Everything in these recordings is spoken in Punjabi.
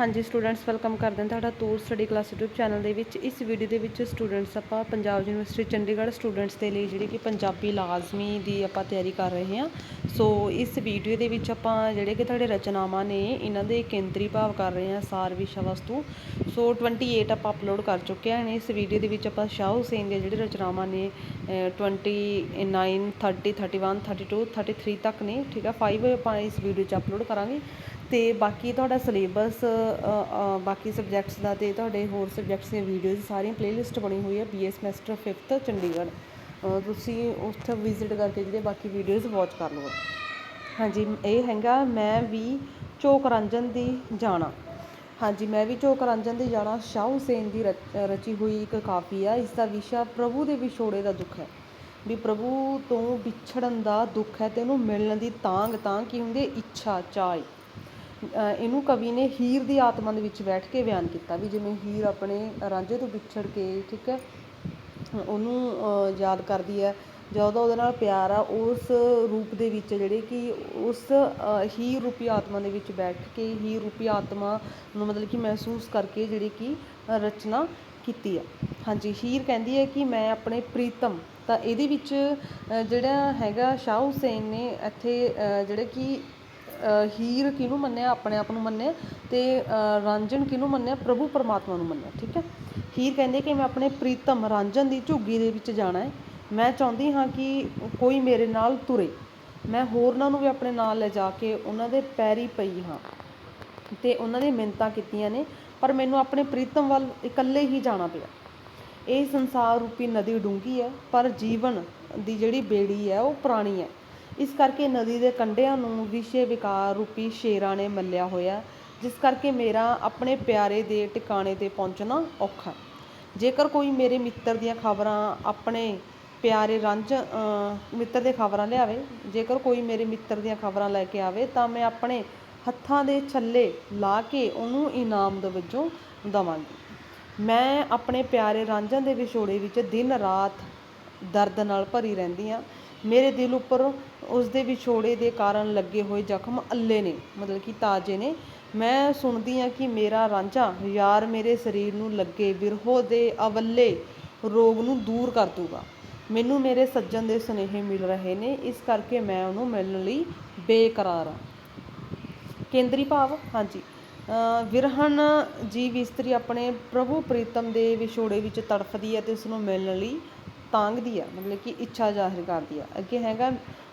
ਹਾਂਜੀ ਸਟੂਡੈਂਟਸ ਵੈਲਕਮ ਕਰਦੇ ਹਾਂ ਤੁਹਾਡਾ Toor study class YouTube channel ਦੇ ਵਿੱਚ। ਇਸ ਵੀਡੀਓ ਦੇ ਵਿੱਚ ਸਟੂਡੈਂਟਸ ਆਪਾਂ ਪੰਜਾਬ ਯੂਨੀਵਰਸਿਟੀ ਚੰਡੀਗੜ੍ਹ ਸਟੂਡੈਂਟਸ ਦੇ ਲਈ ਜਿਹੜੀ ਕਿ ਪੰਜਾਬੀ ਲਾਜ਼ਮੀ ਦੀ ਆਪਾਂ ਤਿਆਰੀ ਕਰ ਰਹੇ ਹਾਂ। ਸੋ ਇਸ ਵੀਡੀਓ ਦੇ ਵਿੱਚ ਆਪਾਂ ਜਿਹੜੇ ਕਿ ਤੁਹਾਡੇ ਰਚਨਾਵਾਂ ਨੇ, ਇਹਨਾਂ ਦੇ ਕੇਂਦਰੀ ਭਾਵ ਕਰ ਰਹੇ ਹਾਂ, ਸਾਰ ਵਿਸ਼ਾ ਵਸਤੂ। ਸੋ 28 ਆਪਾਂ ਅਪਲੋਡ ਕਰ ਚੁੱਕੇ ਹਾਂ ਇਸ ਵੀਡੀਓ ਦੇ ਵਿੱਚ ਆਪਾਂ ਸ਼ਾਹ ਹੁਸੈਨ ਦੇ ਜਿਹੜੇ ਰਚਨਾਵਾਂ ਨੇ, ਅਹ 29 30 31 32 33 ਤੱਕ ਨੇ। ਠੀਕ ਆ 5 ਆਪਾਂ ਇਸ ਵੀਡੀਓ 'ਚ ਅਪਲੋਡ ਕਰਾਂਗੇ। ਅਤੇ ਬਾਕੀ ਤੁਹਾਡਾ ਸਿਲੇਬਸ ਬਾਕੀ ਸਬਜੈਕਟਸ ਦਾ ਅਤੇ ਤੁਹਾਡੇ ਹੋਰ ਸਬਜੈਕਟਸ ਦੀਆਂ ਵੀਡੀਓਜ਼ ਸਾਰੀਆਂ ਪਲੇਲਿਸਟ ਬਣੀ ਹੋਈ ਹੈ B A semester fifth Chandigarh. ਤੁਸੀਂ ਉੱਥੇ ਵਿਜ਼ਿਟ ਕਰਕੇ ਜਿਹੜੇ ਬਾਕੀ ਵੀਡੀਓਜ਼ ਵਾਚ ਕਰ ਲਓ ਹਾਂਜੀ, ਇਹ ਹੈਗਾ ਮੈਂ ਵੀ ਚੋਕ ਰੰਜਨ ਦੀ ਜਾਣਾ। ਹਾਂਜੀ, ਮੈਂ ਵੀ ਚੋਕ ਰੰਜਨ ਦੀ ਜਾਣਾ। ਸ਼ਾਹ ਹੁਸੈਨ ਦੀ ਰਚ- ਰਚੀ ਹੋਈ ਇੱਕ ਕਾਫੀ ਆ। ਇਸ ਦਾ ਵਿਸ਼ਾ ਪ੍ਰਭੂ ਦੇ ਵਿਛੋੜੇ ਦਾ ਦੁੱਖ ਹੈ। ਵੀ ਪ੍ਰਭੂ ਤੋਂ ਵਿਛੜਨ ਦਾ ਦੁੱਖ ਹੈ ਤੇ ਉਹਨੂੰ ਮਿਲਣ ਦੀ ਤਾਂਗ ਤਾਂ ਕੀ ਹੁੰਦੀ ਹੈ? ਇੱਛਾ ਚਾਹ ਇਹਨੂੰ ਕਵੀ ਨੇ ਹੀਰ ਦੀ ਆਤਮਾ ਦੇ ਵਿੱਚ ਬੈਠ ਕੇ ਬਿਆਨ ਕੀਤਾ ਵੀ ਜਿਵੇਂ ਹੀਰ ਆਪਣੇ ਰਾਂਝੇ ਤੋਂ ਵਿਛੜ ਕੇ, ਠੀਕ ਹੈ, ਉਹਨੂੰ ਯਾਦ ਕਰਦੀ ਹੈ, ਜਾਂ ਉਹਦਾ ਉਹਦੇ ਨਾਲ ਪਿਆਰ ਆ, ਉਸ ਰੂਪ ਦੇ ਵਿੱਚ ਜਿਹੜੇ ਕਿ ਉਸ, ਅਹ ਹੀਰ ਰੂਪੀ ਆਤਮਾ ਦੇ ਵਿੱਚ ਬੈਠ ਕੇ ਹੀਰ ਰੂਪੀ ਆਤਮਾ ਨੂੰ ਮਤਲਬ ਕਿ ਮਹਿਸੂਸ ਕਰਕੇ ਜਿਹੜੀ ਕਿ ਰਚਨਾ ਕੀਤੀ ਆ। ਹਾਂਜੀ, ਹੀਰ ਕਹਿੰਦੀ ਹੈ ਕਿ ਮੈਂ ਆਪਣੇ ਪ੍ਰੀਤਮ, ਤਾਂ ਇਹਦੇ ਵਿੱਚ ਜਿਹੜਾ ਹੈਗਾ ਸ਼ਾਹ ਹੁਸੈਨ ਨੇ ਇੱਥੇ ਜਿਹੜੇ ਕਿ ਹੀਰ ਕਿਹਨੂੰ ਮੰਨਿਆ? ਆਪਣੇ ਆਪ ਨੂੰ ਮੰਨਿਆ ਅਤੇ ਰਾਂਝਣ ਕਿਹਨੂੰ ਮੰਨਿਆ? ਪ੍ਰਭੂ ਪਰਮਾਤਮਾ ਨੂੰ ਮੰਨਿਆ, ਠੀਕ ਹੈ? ਹੀਰ ਕਹਿੰਦੇ ਕਿ ਮੈਂ ਆਪਣੇ ਪ੍ਰੀਤਮ ਰਾਂਝਣ ਦੀ ਝੁੱਗੀ ਦੇ ਵਿੱਚ ਜਾਣਾ ਹੈ। ਮੈਂ ਚਾਹੁੰਦੀ ਹਾਂ ਕਿ ਕੋਈ ਮੇਰੇ ਨਾਲ ਤੁਰੇ। ਮੈਂ ਹੋਰਨਾਂ ਨੂੰ ਵੀ ਆਪਣੇ ਨਾਲ ਲੈ ਜਾ ਕੇ ਉਹਨਾਂ ਦੇ ਪੈਰੀ ਪਈ ਹਾਂ ਤੇ ਉਹਨਾਂ ਦੀ ਮਿੰਨਤਾਂ ਕੀਤੀਆਂ ਨੇ, ਪਰ ਮੈਨੂੰ ਆਪਣੇ ਪ੍ਰੀਤਮ ਵੱਲ ਇਕੱਲੇ ਹੀ ਜਾਣਾ ਪਿਆ। ਇਹ ਸੰਸਾਰ ਰੂਪੀ ਨਦੀ ਡੂੰਘੀ ਹੈ, ਪਰ ਜੀਵਨ ਦੀ ਜਿਹੜੀ ਬੇੜੀ ਹੈ, ਉਹ ਪੁਰਾਣੀ ਹੈ। ਇਸ ਕਰਕੇ ਨਦੀ ਦੇ ਕੰਢਿਆਂ ਨੂੰ ਵਿਸ਼ੇ ਵਿਕਾਰ ਰੂਪੀ ਸ਼ੇਰਾਂ ਨੇ ਮੱਲਿਆ ਹੋਇਆ, ਜਿਸ ਕਰਕੇ ਮੇਰਾ ਆਪਣੇ ਪਿਆਰੇ ਦੇ ਟਿਕਾਣੇ ਤੇ ਪਹੁੰਚਣਾ ਔਖਾ ਜੇਕਰ ਕੋਈ ਮੇਰੇ ਮਿੱਤਰ ਦੀਆਂ ਖਬਰਾਂ ਆਪਣੇ ਪਿਆਰੇ ਰੰਜ ਮਿੱਤਰ ਦੇ ਖਬਰਾਂ ਲਿਆਵੇ, ਜੇਕਰ ਕੋਈ ਮੇਰੇ ਮਿੱਤਰ ਦੀਆਂ ਖਬਰਾਂ ਲੈ ਕੇ ਆਵੇ, ਤਾਂ ਮੈਂ ਆਪਣੇ ਹੱਥਾਂ ਦੇ ਛੱਲੇ ਲਾ ਕੇ ਉਹਨੂੰ ਇਨਾਮ ਦੇ ਵਜੋਂ ਦਵਾਂਗੀ। ਮੈਂ ਆਪਣੇ ਪਿਆਰੇ ਰਾਂਝਾਂ ਦੇ ਵਿਛੋੜੇ ਵਿੱਚ ਦਿਨ ਰਾਤ ਦਰਦ ਨਾਲ ਭਰੀ ਰਹਿੰਦੀ ਹਾਂ। ਮੇਰੇ ਦਿਲ ਉੱਪਰ ਉਸਦੇ ਵਿਛੋੜੇ ਦੇ ਕਾਰਨ ਲੱਗੇ ਹੋਏ ਜ਼ਖਮ ਅੱਲੇ ਨੇ, ਮਤਲਬ ਕਿ ਤਾਜ਼ੇ ਨੇ। ਮੈਂ ਸੁਣਦੀ ਹਾਂ ਕਿ ਮੇਰਾ ਰਾਂਝਾ ਯਾਰ ਮੇਰੇ ਸਰੀਰ ਨੂੰ ਲੱਗੇ ਬਿਰਹੋ ਦੇ ਅਵੱਲੇ ਰੋਗ ਨੂੰ ਦੂਰ ਕਰ ਦੂਗਾ ਮੈਨੂੰ ਮੇਰੇ ਸੱਜਣ ਦੇ ਸੁਨੇਹੇ ਮਿਲ ਰਹੇ ਨੇ, ਇਸ ਕਰਕੇ ਮੈਂ ਉਹਨੂੰ ਮਿਲਣ ਲਈ ਬੇਕਰਾਰ ਹਾਂ। ਕੇਂਦਰੀ ਭਾਵ? ਹਾਂਜੀ। ਅਹ ਵਿਰਹਨ ਜੀਵ ਇਸਤਰੀ ਆਪਣੇ ਪ੍ਰਭੂ ਪ੍ਰੀਤਮ ਦੇ ਵਿਛੋੜੇ ਵਿੱਚ ਤੜਫਦੀ ਹੈ ਤੇ ਉਸ ਨੂੰ ਮਿਲਣ ਲਈ ਤਾਂਗਦੀ ਆ, ਮਤਲਬ ਕਿ ਇੱਛਾ ਜ਼ਾਹਿਰ ਕਰਦੀ ਆ। ਅੱਗੇ ਹੈਗਾ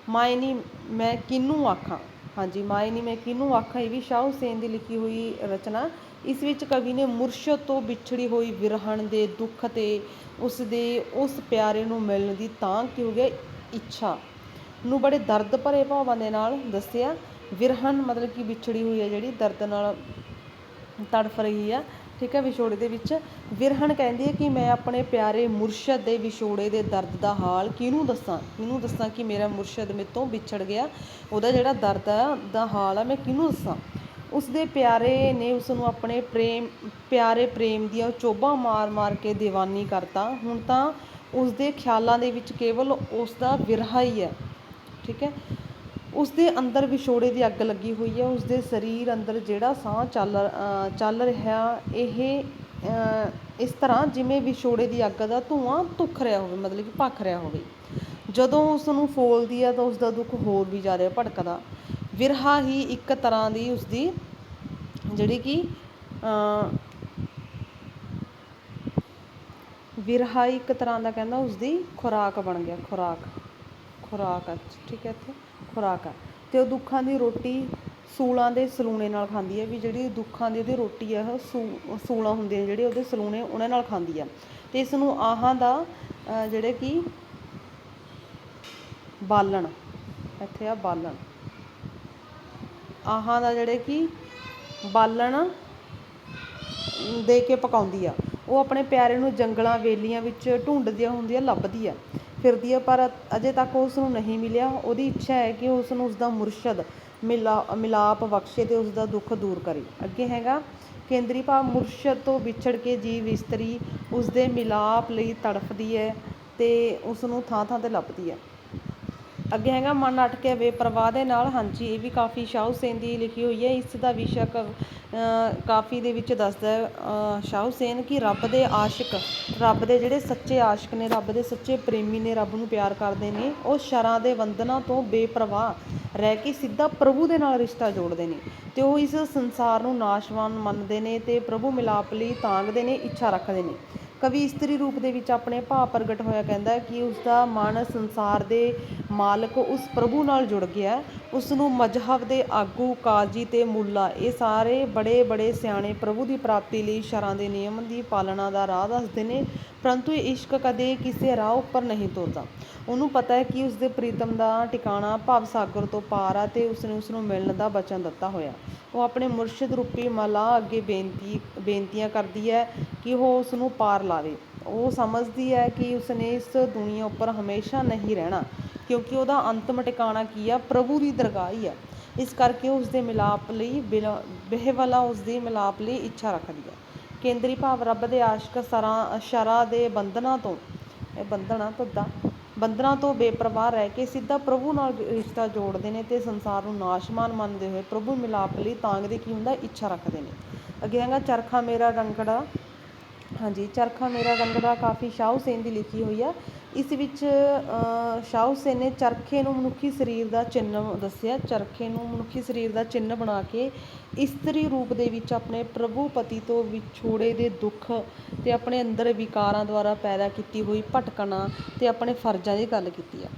ਮਾਏ ਨੀ, ਮੈਂ ਕਿਹਨੂੰ ਆਖਾਂ? ਹਾਂਜੀ ਮਾਏ ਮਾਇਨੀ ਮੈਂ ਕਿਹਨੂੰ ਆਖਾਂ? ਇਹ ਵੀ ਸ਼ਾਹ ਹੁਸੈਨ ਦੀ ਲਿਖੀ ਹੋਈ ਰਚਨਾ। ਇਸ ਵਿੱਚ ਕਵੀ ਨੇ ਮੁਰਸ਼ਦ ਤੋਂ ਵਿਛੜੀ ਹੋਈ ਵਿਰਹਣ ਦੇ ਦੁੱਖ ਤੇ ਉਸ ਦੇ ਉਸ ਪਿਆਰੇ ਨੂੰ ਮਿਲਣ ਦੀ ਤਾਂ ਕੀ ਹੋ ਗਿਆ ਇੱਛਾ। ਨੂੰ ਬੜੇ ਦਰਦ ਭਰੇ ਭਾਵਾਂ ਦੇ ਨਾਲ ਦੱਸਿਆ, ਵਿਰਹਣ ਮਤਲਬ ਕਿ ਵਿਛੜੀ ਹੋਈ ਹੈ ਜਿਹੜੀ ਦਰਦ ਨਾਲ ਤੜਫ ਰਹੀ ਆ। ਠੀਕ ਹੈ, ਵਿਛੋੜੇ ਦੇ ਵਿੱਚ। ਵਿਰਹਨ ਕਹਿੰਦੀ ਹੈ ਕਿ ਮੈਂ ਆਪਣੇ ਪਿਆਰੇ ਮੁਰਸ਼ਦ ਦੇ ਵਿਛੋੜੇ ਦੇ ਦਰਦ ਦਾ ਹਾਲ ਕਿਹਨੂੰ ਦੱਸਾਂ? ਕਿਹਨੂੰ ਦੱਸਾਂ ਕਿ ਮੇਰਾ ਮੁਰਸ਼ਦ ਮੇਰੇ ਤੋਂ ਵਿਛੜ ਗਿਆ। ਉਹਦਾ ਜਿਹੜਾ ਦਰਦ ਆ, ਦਾ ਹਾਲ ਆ, ਮੈਂ ਕਿਹਨੂੰ ਦੱਸਾਂ? ਉਸ ਦੇ ਪਿਆਰੇ ਨੇ ਉਸ ਨੂੰ ਆਪਣੇ ਪ੍ਰੇਮ, ਪਿਆਰੇ ਪ੍ਰੇਮ ਦੀਆਂ ਚੋਬਾਂ ਮਾਰ-ਮਾਰ ਕੇ ਦੀਵਾਨੀ ਕਰਤਾ। ਹੁਣ ਤਾਂ ਉਸ ਦੇ ਖਿਆਲਾਂ ਦੇ ਵਿੱਚ ਕੇਵਲ ਉਸ ਦਾ ਵਿਰਹਾ ਹੀ ਹੈ। ਠੀਕ ਹੈ ਉਸਦੇ ਅੰਦਰ ਵਿਛੋੜੇ ਦੀ ਅੱਗ ਲੱਗੀ ਹੋਈ ਹੈ, ਉਸਦੇ ਸਰੀਰ ਅੰਦਰ ਜਿਹੜਾ ਸਾਹ ਚੱਲ ਚੱਲ ਰਿਹਾ ਇਹ ਇਸ ਤਰ੍ਹਾਂ ਜਿਵੇਂ ਵਿਛੋੜੇ ਦੀ ਅੱਗ ਦਾ ਧੂੰਆਂ ਧੁੱਖ ਰਿਹਾ ਹੋਵੇ, ਮਤਲਬ ਕਿ ਭੱਖ ਰਿਹਾ ਹੋਵੇ। ਜਦੋਂ ਉਸ ਨੂੰ ਫੋਲਦੀ ਹੈ ਤਾਂ ਉਸ ਦਾ ਦੁੱਖ ਹੋਰ ਵੀ ਜ਼ਿਆਦਾ ਭੜਕਦਾ। ਵਿਰਹਾ ਹੀ ਇੱਕ ਤਰ੍ਹਾਂ ਦੀ ਉਸ ਦੀ ਜਿਹੜੀ ਕਿ ਵਿਰਹਾ ਹੀ ਇੱਕ ਤਰ੍ਹਾਂ ਦਾ ਕਹਿੰਦਾ ਉਸ ਦੀ ਖੁਰਾਕ ਬਣ ਗਿਆ, ਖੁਰਾਕ ਖੁਰਾਕ ਠੀਕ ਹੈ ਇੱਥੇ। ਖੁਰਾਕ ਆ। ਅਤੇ ਉਹ ਦੁੱਖਾਂ ਦੀ ਰੋਟੀ ਸੂਲਾਂ ਦੇ ਸਲੂਣੇ ਨਾਲ ਖਾਂਦੀ ਹੈ ਵੀ ਜਿਹੜੀ ਦੁੱਖਾਂ ਦੀ ਉਹਦੀ ਰੋਟੀ ਆ, ਉਹ ਸੂ, ਸੂਲਾਂ ਹੁੰਦੇ ਨੇ ਜਿਹੜੇ ਉਹਦੇ ਸਲੂਣੇ ਉਹਨਾਂ ਨਾਲ ਖਾਂਦੀ ਆ। ਅਤੇ ਇਸ ਨੂੰ ਆਹਾਂ ਦਾ ਜਿਹੜੇ ਕਿ? ਬਾਲਣ। ਇੱਥੇ ਆ ਬਾਲਣ। ਆਹਾਂ ਦਾ ਜਿਹੜੇ ਕਿ? ਬਾਲਣ ਦੇ ਕੇ ਪਕਾਉਂਦੀ ਆ। ਉਹ ਆਪਣੇ ਪਿਆਰੇ ਨੂੰ ਜੰਗਲਾਂ, ਵੇਲੀਆਂ ਵਿੱਚ ਢੂੰਡਦੀਆਂ ਹੁੰਦੀਆਂ, ਲੱਭਦੀ ਆ। ਫਿਰਦੀ ਹੈ ਪਰ ਅਜੇ ਤੱਕ ਉਸ ਨੂੰ ਨਹੀਂ ਮਿਲਿਆ। ਉਹਦੀ ਇੱਛਾ ਹੈ ਕਿ ਉਸ ਨੂੰ ਉਸ ਮੁਰਸ਼ਦ ਮਿਲਾ, ਮਿਲਾਪ ਬਖਸ਼ੇ ਤੇ ਉਸ ਦਾ ਦੁੱਖ ਦੂਰ ਕਰੇ। ਅੱਗੇ ਹੈਗਾ, ਕੇਂਦਰੀ ਭਾਵ ਮੁਰਸ਼ਦ ਤੋਂ ਵਿਛੜ ਕੇ ਜੀਵ ਇਸਤਰੀ ਉਸ ਦੇ ਮਿਲਾਪ ਲਈ ਤੜਫਦੀ ਹੈ ਤੇ ਉਸ ਨੂੰ ਥਾਂ ਥਾਂ ਤੇ ਲੱਭਦੀ ਹੈ। ਅੱਗੇ ਹੈਗਾ ਮਨ ਅਟਕੇ ਬੇਪਰਵਾਹ ਦੇ ਨਾਲ। ਹਾਂਜੀ, ਇਹ ਵੀ ਕਾਫੀ ਸ਼ਾਹ ਹੁਸੈਨ ਦੀ ਲਿਖੀ ਹੋਈ ਹੈ। ਇਸ ਦਾ ਵਿਸ਼ਾ ਕ- ਕਾਫੀ ਦੇ ਵਿੱਚ ਦੱਸਦਾ ਹੈ, ਅਹ ਕਿ ਰੱਬ ਦੇ ਆਸ਼ਿਕ, ਰੱਬ ਦੇ ਜਿਹੜੇ ਸੱਚੇ ਆਸ਼ਿਕ ਨੇ, ਰੱਬ ਦੇ ਸੱਚੇ ਪ੍ਰੇਮੀ ਨੇ, ਰੱਬ ਨੂੰ ਪਿਆਰ ਕਰਦੇ ਨੇ, ਉਹ ਸ਼ਰਾਂ ਦੇ ਬੰਧਨਾਂ ਤੋਂ ਬੇਪਰਵਾਹ ਰਹਿ ਕੇ ਸਿੱਧਾ ਪ੍ਰਭੂ ਦੇ ਨਾਲ ਰਿਸ਼ਤਾ ਜੋੜਦੇ ਨੇ ਤੇ ਉਹ ਇਸ ਸੰਸਾਰ ਨੂੰ ਨਾਸ਼ਵਾਨ ਮੰਨਦੇ ਨੇ ਤੇ ਪ੍ਰਭੂ ਮਿਲਾਪ ਲਈ ਤਾਂਗਦੇ ਨੇ, ਇੱਛਾ ਰੱਖਦੇ ਨੇ। ਕਵੀ ਇਸਤਰੀ ਰੂਪ ਦੇ ਵਿੱਚ ਆਪਣੇ ਭਾਵ ਪ੍ਰਗਟ ਹੋਇਆ ਕਹਿੰਦਾ ਕਿ ਉਸਦਾ ਮਨ ਸੰਸਾਰ ਦੇ ਮਾਲਕ ਉਸ ਪ੍ਰਭੂ ਨਾਲ ਜੁੜ ਗਿਆ ਹੈ। ਉਸ ਨੂੰ ਮਜ਼ਹਬ ਦੇ ਆਗੂ ਕਾਜੀ ਤੇ ਮੁੱਲਾ, ਇਹ ਸਾਰੇ ਬੜੇ ਬੜੇ ਸਿਆਣੇ ਪ੍ਰਭੂ ਦੀ ਪ੍ਰਾਪਤੀ ਲਈ ਸ਼ਰਾਂ ਦੇ ਨਿਯਮ ਦੀ ਪਾਲਣਾ ਦਾ ਰਾਹ ਦੱਸਦੇ ਨੇ, ਪਰੰਤੂ ਇਹ ਇਸ਼ਕ ਕਦੇ ਕਿਸੇ ਰਾਹ ਉੱਪਰ ਨਹੀਂ ਤੁਰਦਾ ਉਹਨੂੰ ਪਤਾ ਹੈ ਕਿ ਉਸਦੇ ਪ੍ਰੀਤਮ ਦਾ ਟਿਕਾਣਾ ਭਵ ਸਾਗਰ ਤੋਂ ਪਾਰ ਆ ਤੇ ਉਸਨੇ ਉਸ ਨੂੰ ਮਿਲਣ ਦਾ ਬਚਨ ਦਿੱਤਾ ਹੋਇਆ ਉਹ ਆਪਣੇ ਮੁਰਸ਼ਿਦ ਰੂਪੀ ਮਲਾ ਅੱਗੇ ਬੇਨਤੀ, ਬੇਨਤੀਆਂ ਕਰਦੀ ਹੈ ਕਿ ਉਹ ਉਸ ਨੂੰ ਪਾਰ ਲਾਵੇ। ਉਹ ਸਮਝਦੀ ਹੈ ਕਿ ਉਸਨੇ ਇਸ ਦੁਨੀਆ ਉੱਪਰ ਹਮੇਸ਼ਾ ਨਹੀਂ ਰਹਿਣਾ, ਕਿਉਂਕਿ ਉਹਦਾ ਅੰਤਮ ਟਿਕਾਣਾ ਕੀ ਆ? ਪ੍ਰਭੂ ਦੀ ਦਰਗਾਹ ਹੀ ਆ। ਇਸ ਕਰਕੇ ਉਸ ਦੇ ਮਿਲਾਪ ਲਈ ਬਿਲਾ- ਬਹਿਵਾਲਾ ਉਸ ਦੀ ਮਿਲਾਪ ਲਈ ਇੱਛਾ ਰੱਖਦੀ ਹੈ ਕੇਂਦਰੀ ਭਾਵ ਰੱਬ ਦੇ ਆਸ਼ਕ ਸਰਾਂ, ਸ਼ਰਾ ਦੇ ਬੰਧਨਾਂ ਤੋਂ, ਇਹ ਬੰਧਨਾ ਤੁੱਦਾ ਬੰਧਨਾਂ ਤੋਂ ਬੇਪਰਵਾਹ ਰਹਿ ਕੇ ਸਿੱਧਾ ਪ੍ਰਭੂ ਨਾਲ ਰਿਸ਼ਤਾ ਜੋੜਦੇ ਨੇ ਤੇ ਸੰਸਾਰ ਨੂੰ ਨਾਸ਼ਮਾਨ ਮੰਨਦੇ ਹੋਏ ਪ੍ਰਭੂ ਮਿਲਾਪ ਲਈ ਤਾਂਗਦੇ ਕੀ ਹੁੰਦਾ? ਇੱਛਾ ਰੱਖਦੇ ਨੇ। ਅੱਗੇ ਹੈਗਾ ਚਰਖਾ ਮੇਰਾ ਰੰਗੜਾ ਹਾਂਜੀ ਚਰਖਾ ਮੇਰਾ ਰੰਗੜਾ ਕਾਫੀ ਸ਼ਾਹ ਹੁਸੈਨ ਦੀ ਲਿਖੀ ਹੋਈ ਆ। ਇਸ ਵਿੱਚ ਅ, ਸ਼ਾਹ ਹੁਸੈਨ ਨੇ ਚਰਖੇ ਨੂੰ ਮਨੁੱਖੀ ਸਰੀਰ ਦਾ ਚਿੰਨ੍ਹ ਦੱਸਿਆ। ਚਰਖੇ ਨੂੰ ਮਨੁੱਖੀ ਸਰੀਰ ਦਾ ਚਿੰਨ੍ਹ ਬਣਾ ਕੇ ਇਸਤਰੀ ਰੂਪ ਦੇ ਵਿੱਚ ਆਪਣੇ ਪ੍ਰਭੂ ਪਤੀ ਤੋਂ ਵਿਛੋੜੇ ਦੇ ਦੁੱਖ ਅਤੇ ਆਪਣੇ ਅੰਦਰ ਵਿਕਾਰਾਂ ਦੁਆਰਾ ਪੈਦਾ ਕੀਤੀ ਹੋਈ ਭਟਕਣਾ ਅਤੇ ਆਪਣੇ ਫਰਜ਼ਾਂ ਦੀ ਗੱਲ ਕੀਤੀ ਆ।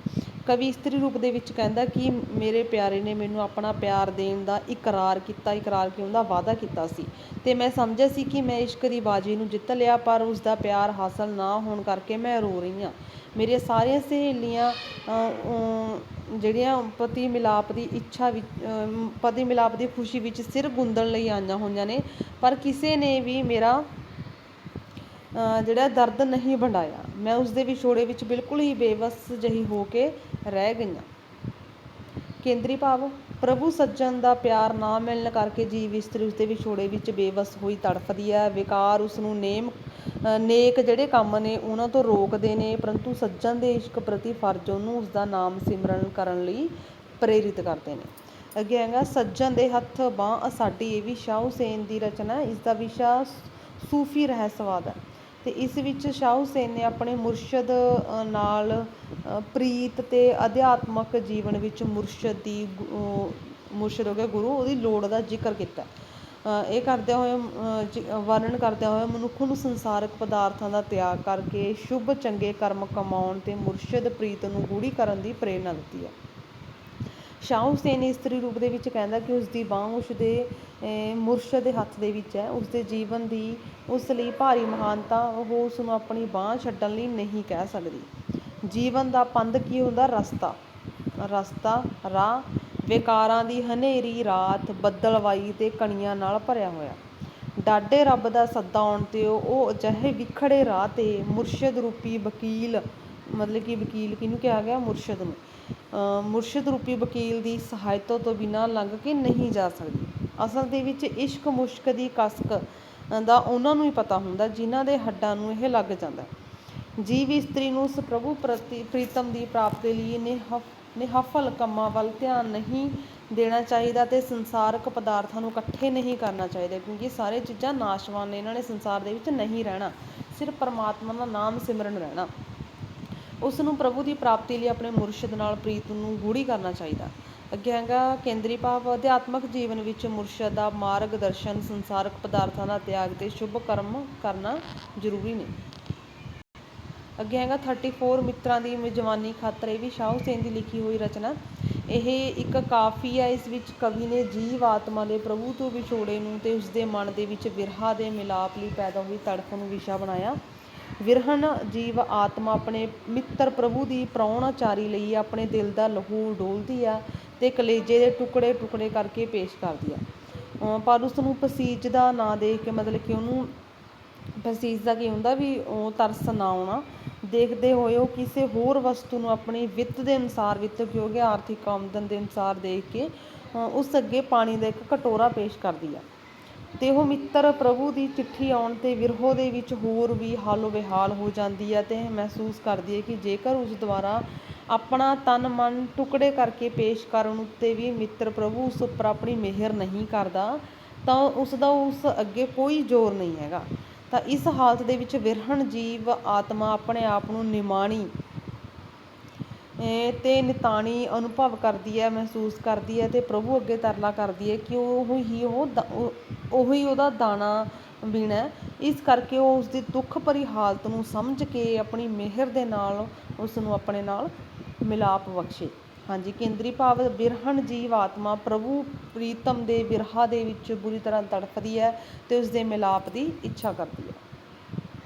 ਕਵੀ ਇਸਤਰੀ ਰੂਪ ਦੇ ਵਿੱਚ ਕਹਿੰਦਾ ਕਿ ਮੇਰੇ ਪਿਆਰੇ ਨੇ ਮੈਨੂੰ ਆਪਣਾ ਪਿਆਰ ਦੇਣ ਦਾ ਇਕਰਾਰ ਕੀਤਾ, ਇਕਰਾਰ ਕਿਉਂ? ਉਹਦਾ ਵਾਅਦਾ ਕੀਤਾ ਸੀ। ਤੇ ਮੈਂ ਸਮਝਿਆ ਸੀ ਕਿ ਮੈਂ ਇਸ਼ਕ ਦੀ ਬਾਜੀ ਨੂੰ ਜਿੱਤ ਲਿਆ, ਪਰ ਉਸ ਦਾ ਪਿਆਰ ਹਾਸਲ ਨਾ ਹੋਣ ਕਰਕੇ ਮੈਂ ਰੋ ਰਹੀ ਹਾਂ। ਮੇਰੀਆਂ ਸਾਰੀਆਂ ਸਹੇਲੀਆਂ ਜਿਹੜੀਆਂ ਪਤੀ ਮਿਲਾਪ ਦੀ ਇੱਛਾ ਵਿੱਚ ਪਤੀ ਮਿਲਾਪ ਦੀ ਖੁਸ਼ੀ ਵਿੱਚ ਸਿਰ ਗੁੰਦਣ ਲਈ ਆਈਆਂ ਹੋਈਆਂ ਨੇ, ਪਰ ਕਿਸੇ ਨੇ ਵੀ ਮੇਰਾ ਜਿਹੜਾ ਦਰਦ ਨਹੀਂ ਵੰਡਾਇਆ। ਮੈਂ ਉਸ ਦੇ ਵਿਛੋੜੇ ਵਿੱਚ ਬਿਲਕੁਲ ਹੀ ਬੇਵਸ ਜਹੀ ਹੋ ਕੇ ਰਹਿ ਗਈਆਂ। ਕੇਂਦਰੀ ਭਾਵ, ਪ੍ਰਭੂ ਸੱਜਣ ਦਾ ਪਿਆਰ ਨਾ ਮਿਲਣ ਕਰਕੇ ਜੀਵ ਇਸਤਰੀ ਉਸ ਦੇ ਵਿਛੋੜੇ ਵਿੱਚ ਬੇਵਸ ਹੋਈ ਤੜਫਦੀ ਹੈ। ਵਿਕਾਰ ਉਸ ਨੂੰ ਨੇਮ ਨੇਕ ਜਿਹੜੇ ਕੰਮ ਨੇ ਉਹਨਾਂ ਤੋਂ ਰੋਕਦੇ ਨੇ, ਪਰੰਤੂ ਸੱਜਣ ਦੇ ਇਸ਼ਕ ਪ੍ਰਤੀ ਫਰਜ਼ ਉਹਨੂੰ ਉਸ ਦਾ ਨਾਮ ਸਿਮਰਨ ਕਰਨ ਲਈ ਪ੍ਰੇਰਿਤ ਕਰਦੇ ਨੇ। ਅੱਗੇ ਹੈਗਾ ਸੱਜਣ ਦੇ ਹੱਥ ਬਾਹ ਸਾਡੀ ਇਹ ਵੀ ਸ਼ਾਹ ਹੁਸੈਨ ਦੀ ਰਚਨਾ ਹੈ। ਇਸ ਦਾ ਵਿਸ਼ਾ ਸੂਫੀ ਰਹੱਸਵਾਦ ਹੈ। ਅਤੇ ਇਸ ਵਿੱਚ ਸ਼ਾਹ ਹੁਸੈਨ ਨੇ ਆਪਣੇ ਮੁਰਸ਼ਦ ਨਾਲ ਪ੍ਰੀਤ ਅਤੇ ਅਧਿਆਤਮਕ ਜੀਵਨ ਵਿੱਚ ਮੁਰਸ਼ਦ ਦੀ ਗੁ- ਮੁਰਸ਼ਦ ਹੋ ਗਿਆ ਗੁਰੂ, ਉਹਦੀ ਲੋੜ ਦਾ ਜ਼ਿਕਰ ਕੀਤਾ। ਇਹ ਕਰਦਿਆਂ ਹੋਏ ਵਰਣਨ ਕਰਦਿਆਂ ਹੋਏ ਮਨੁੱਖ ਨੂੰ ਸੰਸਾਰਕ ਪਦਾਰਥਾਂ ਦਾ ਤਿਆਗ ਕਰਕੇ ਸ਼ੁਭ ਚੰਗੇ ਕਰਮ ਕਮਾਉਣ ਅਤੇ ਮੁਰਸ਼ਦ ਪ੍ਰੀਤ ਨੂੰ ਗੂੜ੍ਹੀ ਕਰਨ ਦੀ ਪ੍ਰੇਰਨਾ ਦਿੱਤੀ ਹੈ। ਸ਼ਾਹ ਹੁਸੈਨ ਇਸਤਰੀ ਰੂਪ ਦੇ ਵਿੱਚ ਕਹਿੰਦਾ ਕਿ ਉਸ ਦੀ ਬਾਂਹ ਉਸ ਦੇ ਮੁਰਸ਼ਦ ਦੇ ਹੱਥ ਦੇ ਵਿੱਚ ਹੈ। ਉਸ ਦੇ ਜੀਵਨ ਦੀ, ਉਸ ਲਈ ਭਾਰੀ ਮਹਾਨਤਾ, ਉਹ ਉਸ ਨੂੰ ਆਪਣੀ ਬਾਂਹ ਛੱਡਣ ਲਈ ਨਹੀਂ ਕਹਿ ਸਕਦੀ। ਜੀਵਨ ਦਾ ਪੰਧ ਕੀ ਹੁੰਦਾ? ਰਸਤਾ। ਰਸਤਾ, ਰਾਹ, ਵਿਕਾਰਾਂ ਦੀ ਹਨੇਰੀ ਰਾਤ ਬੱਦਲਵਾਈ ਤੇ ਕਣੀਆਂ ਨਾਲ ਭਰਿਆ ਹੋਇਆ। ਡਾਢੇ ਰੱਬ ਦਾ ਸੱਦਾ ਆਉਣ ਤੇ ਉਹ ਅਜਿਹੇ ਵਿਖੜੇ ਰਾਹ ਤੇ ਮੁਰਸ਼ਦ ਰੂਪੀ ਵਕੀਲ, ਮਤਲਬ ਕਿ ਵਕੀਲ ਕਿਹਨੂੰ ਕਿਹਾ ਗਿਆ? ਮੁਰਸ਼ਦ ਨੂੰ। ਮੁਰਸ਼ਿਦ ਰੂਪੀ ਵਕੀਲ ਦੀ ਸਹਾਇਤਾ ਤੋਂ ਬਿਨਾਂ ਲੰਘ ਕੇ ਨਹੀਂ ਜਾ ਸਕਦੀ। ਅਸਲ ਦੇ ਵਿੱਚ ਇਸ਼ਕ, ਮੁਸ਼ਕ ਦੀ ਕਸਕ ਦਾ ਉਹਨਾਂ ਨੂੰ ਹੀ ਪਤਾ ਹੁੰਦਾ, ਜਿਨ੍ਹਾਂ ਦੇ ਹੱਡਾਂ ਨੂੰ ਇਹ ਲੱਗ ਜਾਂਦਾ ਜੀਵ ਇਸਤਰੀ ਨੂੰ ਉਸ ਪ੍ਰਭੂ ਪ੍ਰਤੀ ਪ੍ਰੀਤਮ ਦੀ ਪ੍ਰਾਪਤੀ ਲਈ ਨਿਹਫ, ਨਿਹਫਲ ਕੰਮਾਂ ਵੱਲ ਧਿਆਨ ਨਹੀਂ ਦੇਣਾ ਚਾਹੀਦਾ ਤੇ ਸੰਸਾਰਕ ਪਦਾਰਥਾਂ ਨੂੰ ਇਕੱਠੇ ਨਹੀਂ ਕਰਨਾ ਚਾਹੀਦਾ, ਕਿਉਂਕਿ ਸਾਰੇ ਚੀਜ਼ਾਂ ਨਾਸ਼ਵਾਨ ਨੇ, ਇਹਨਾਂ ਨੇ ਸੰਸਾਰ ਦੇ ਵਿੱਚ ਨਹੀਂ ਰਹਿਣਾ। ਸਿਰਫ ਪਰਮਾਤਮਾ ਦਾ ਨਾਮ ਸਿਮਰਨ ਰਹਿਣਾ। ਉਸ ਨੂੰ ਪ੍ਰਭੂ ਦੀ ਪ੍ਰਾਪਤੀ ਲਈ ਆਪਣੇ ਮੁਰਸ਼ਿਦ ਨਾਲ ਪ੍ਰੀਤ ਨੂੰ ਗੂੜੀ ਕਰਨਾ ਚਾਹੀਦਾ। ਅੱਗੇ ਹੈਗਾ, ਕੇਂਦਰੀ ਭਾਵ ਅਧਿਆਤਮਕ ਜੀਵਨ ਵਿੱਚ ਮੁਰਸ਼ਿਦ ਦਾ ਮਾਰਗਦਰਸ਼ਨ, ਸੰਸਾਰਕ ਪਦਾਰਥਾਂ ਦਾ ਤਿਆਗ ਤੇ ਸ਼ੁਭ ਕਰਮ ਕਰਨਾ ਜ਼ਰੂਰੀ ਨੇ ਅੱਗੇ ਹੈਗਾ 34 ਮਿੱਤਰਾਂ ਦੀ ਜਵਾਨੀ ਖਾਤਰ ਇਹ ਵੀ ਸ਼ਾਹ ਹੁਸੈਨ ਦੀ ਲਿਖੀ ਹੋਈ ਰਚਨਾ। ਇਹ ਇੱਕ ਕਾਫੀ ਹੈ, ਇਸ ਵਿੱਚ ਕਵੀ ਨੇ ਜੀਵ ਆਤਮਾ ਦੇ ਪ੍ਰਭੂ ਤੋਂ ਵਿਛੋੜੇ ਨੂੰ ਤੇ ਉਸ ਦੇ ਮਨ ਦੇ ਵਿੱਚ ਵਿਰਹਾ ਦੇ ਮਿਲਾਪ ਲਈ ਪੈਦਾ ਹੋਈ ਤੜਫ ਨੂੰ ਵਿਸ਼ਾ ਬਣਾਇਆ। ਵਿਰਹਨ ਜੀਵ ਆਤਮਾ ਆਪਣੇ ਮਿੱਤਰ ਪ੍ਰਭੂ ਦੀ ਪ੍ਰਾਹੁਣਾਚਾਰੀ ਲਈ ਆਪਣੇ ਦਿਲ ਦਾ ਲਹੂ ਡੋਲਦੀ ਆ ਤੇ ਕਲੇਜੇ ਦੇ ਟੁਕੜੇ ਟੁਕੜੇ ਕਰਕੇ ਪੇਸ਼ ਕਰਦੀ ਆ। ਪਰ ਉਸ ਨੂੰ ਪਸੀਜ ਦਾ ਨਾਂ ਦੇ ਕੇ ਮਤਲਬ ਕਿ ਉਹਨੂੰ ਪਸੀਜ ਦਾ ਕੀ ਹੁੰਦਾ ਵੀ ਉਹ ਤਰਸ ਨਾ ਆਉਣਾ। ਦੇਖਦੇ ਹੋਏ ਉਹ ਕਿਸੇ ਹੋਰ ਵਸਤੂ ਨੂੰ ਆਪਣੀ ਵਿੱਤ ਦੇ ਅਨੁਸਾਰ, ਵਿੱਤ ਕਿਉਂਕਿ ਆਰਥਿਕ ਆਮਦਨ ਦੇ ਅਨੁਸਾਰ ਦੇਖ ਕੇ ਉਸ ਅੱਗੇ ਪਾਣੀ ਦਾ ਇੱਕ ਕਟੋਰਾ ਪੇਸ਼ ਕਰਦੀ ਆ। ਤੇ ਉਹ ਮਿੱਤਰ ਪ੍ਰਭੂ ਦੀ ਚਿੱਠੀ ਆਉਣ ਤੇ ਵਿਰਹੋ ਦੇ ਵਿੱਚ ਹੋਰ ਵੀ ਹਾਲੋ ਬੇਹਾਲ ਹੋ ਜਾਂਦੀ ਹੈ ਤੇ ਇਹ ਮਹਿਸੂਸ ਕਰਦੀ ਹੈ ਕਿ ਜੇਕਰ ਉਸ ਦੁਆਰਾ ਆਪਣਾ ਤਨ ਮਨ ਟੁਕੜੇ ਕਰਕੇ ਪੇਸ਼ ਕਰਨ ਉੱਤੇ ਵੀ ਮਿੱਤਰ ਪ੍ਰਭੂ ਉਸ ਉੱਪਰ ਆਪਣੀ ਮਿਹਰ ਨਹੀਂ ਕਰਦਾ, ਤਾਂ ਉਸ ਦਾ ਉਸ ਅੱਗੇ ਕੋਈ ਜ਼ੋਰ ਨਹੀਂ ਹੈਗਾ। ਤਾਂ ਇਸ ਹਾਲਤ ਦੇ ਵਿੱਚ ਵਿਰਹਣ ਜੀਵ ਆਤਮਾ ਆਪਣੇ ਆਪ ਨੂੰ ਨਿਮਾਣੀ ਤੇ ਨਿਤਾਣੀ ਅਨੁਭਵ ਕਰਦੀ ਹੈ, ਮਹਿਸੂਸ ਕਰਦੀ ਹੈ ਤੇ ਪ੍ਰਭੂ ਅੱਗੇ ਤਰਲਾ ਕਰਦੀ ਹੈ ਕਿ ਉਹ ਹੀ ਉਹ ਉਹੀ ਉਹਦਾ ਦਾਣਾ ਬੀਣਾ ਇਸ ਕਰਕੇ ਉਹ ਉਸਦੀ ਦੁੱਖ ਭਰੀ ਹਾਲਤ ਨੂੰ ਸਮਝ ਕੇ ਆਪਣੀ ਮਿਹਰ ਦੇ ਨਾਲ ਉਸ ਨੂੰ ਆਪਣੇ ਨਾਲ ਮਿਲਾਪ ਬਖਸ਼ੇ। ਹਾਂਜੀ, ਕੇਂਦਰੀ ਭਾਵ ਬਿਰਹਣ ਜੀਵ ਆਤਮਾ ਪ੍ਰਭੂ ਪ੍ਰੀਤਮ ਦੇ ਬਿਰਹਾ ਦੇ ਵਿੱਚ ਬੁਰੀ ਤਰ੍ਹਾਂ ਤੜਫਦੀ ਹੈ ਅਤੇ ਉਸ ਦੇ ਮਿਲਾਪ ਦੀ ਇੱਛਾ ਕਰਦੀ ਹੈ।